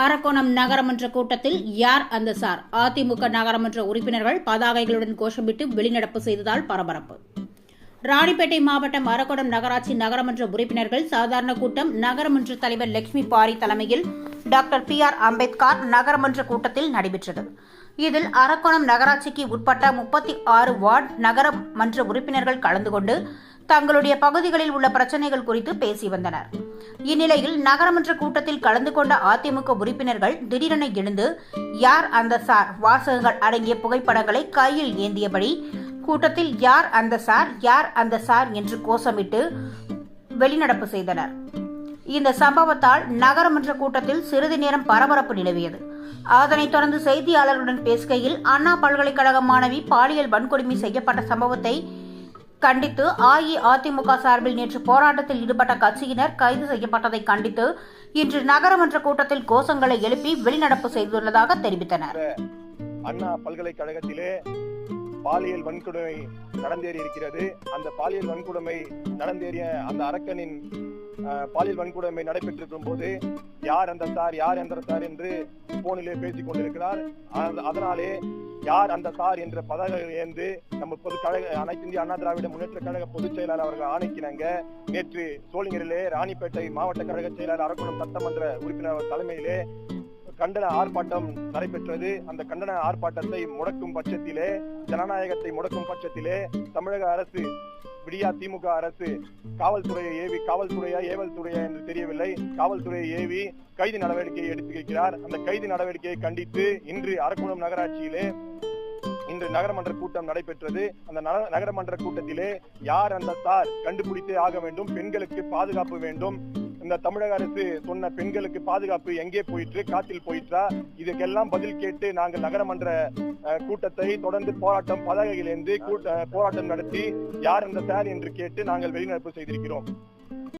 அரக்கோணம் நகரமன்ற கூட்டத்தில் யார் அந்த சார்? அதிமுக நகரமன்ற உறுப்பினர்கள் பதாகைகளுடன் கோஷமிட்டு வெளிநடப்பு செய்ததால் பரபரப்பு. ராணிப்பேட்டை மாவட்டம் அரக்கோணம் நகராட்சி நகரமன்ற உறுப்பினர்கள் சாதாரண கூட்டம் நகரமன்ற தலைவர் லட்சுமி பாரி தலைமையில் டாக்டர் பி ஆர் அம்பேத்கர் நகரமன்ற கூட்டத்தில் நடைபெற்றது. இதில் அரக்கோணம் நகராட்சிக்கு உட்பட்ட முப்பத்தி ஆறு வார்டு நகரமன்ற உறுப்பினர்கள் கலந்து கொண்டு தங்களுடைய பகுதிகளில் உள்ள பிரச்சனைகள் குறித்து பேசி வந்தனர். இந்நிலையில் நகரமன்ற கூட்டத்தில் கலந்து கொண்ட அதிமுக உறுப்பினர்கள் திடீரென எழுந்து யார் அந்த சார்? வாசகங்கள் அடங்கிய புகைப்படங்களை கையில் ஏந்தியபடி கூட்டத்தில் யார் அந்த சார்? யார் அந்த சார்? என்று கோஷமிட்டு வெளிநடப்பு செய்தனர். இந்த சம்பவத்தால் நகரமன்ற கூட்டத்தில் சிறிது நேரம் பரபரப்பு நிலவியது. அதனைத் தொடர்ந்து செய்தியாளர்களுடன் பேசுகையில் அண்ணா பல்கலைக்கழக மாணவி பாலியல் வன்கொடுமை செய்யப்பட்ட சம்பவத்தை கண்டித்து அஇஅதிமுக சார்பில் நேற்று போராட்டத்தில் ஈடுபட்ட கட்சியினர் கைது செய்யப்பட்டதை கண்டித்து இன்று நகரமன்ற கூட்டத்தில் கோஷங்களை எழுப்பி வெளிநடப்பு செய்துள்ளதாக தெரிவித்தனர். அண்ணா பல்கலைக்கழகத்திலே பாலியல் வன்கொடுமை நடந்தேறி இருக்கிறது. அந்த பாலியல் வன்கொடுமை நடந்தேறிய அந்த அரக்கனின் பாலியல் வன்கொடுமை நடைபெற்றிருக்கும் போது யார் அந்த சார் யார் அந்த சார் என்று போனிலே பேசிக் கொண்டிருக்கிறார். அதனாலே யார் அந்த சார் என்ற பதவி ஏந்து நம்ம பொது கழக அனைத்து இந்திய அண்ணா திராவிட முன்னேற்ற கழக பொதுச் செயலாளர் அவர்கள் ஆணைக்கினாங்க நேற்று சோழிங்கரிலே ராணிப்பேட்டை மாவட்ட கழக செயலாளர் அரக்குணம் சட்டமன்ற உறுப்பினர் தலைமையிலே கண்டன ஆர்ப்பாட்டம் நடைபெற்றது. அந்த கண்டன ஆர்ப்பாட்டத்தை முடக்கும் பட்சத்திலே ஜனநாயகத்தை முடக்கும் பட்சத்திலே தமிழக அரசு விடியா திமுக அரசு காவல்துறையை ஏவி காவல்துறையா ஏவல் துறையா என்று தெரியவில்லை. காவல்துறையை ஏவி கைது நடவடிக்கையை எடுத்திருக்கிறார் அந்த கைது நடவடிக்கையை கண்டித்து இன்று அரக்கோணம் நகராட்சியிலே இன்று நகரமன்ற கூட்டம் நடைபெற்றது. அந்த நகரமன்ற கூட்டத்திலே யார் அந்த சார்? கண்டுபிடித்தே ஆக வேண்டும். பெண்களுக்கு பாதுகாப்பு வேண்டும். இந்த தமிழக அரசு சொன்ன பெண்களுக்கு பாதுகாப்பு எங்கே போயிற்று காத்தில் போயிற்றா? இதுக்கெல்லாம் பதில் கேட்டு நாங்கள் நகரமன்ற கூட்டத்தை தொடர்ந்து போராட்டம் பதாகையிலேந்து கூட்ட போராட்டம் நடத்தி யார் இந்த சார் என்று கேட்டு நாங்கள் வெளிநடப்பு செய்திருக்கிறோம்.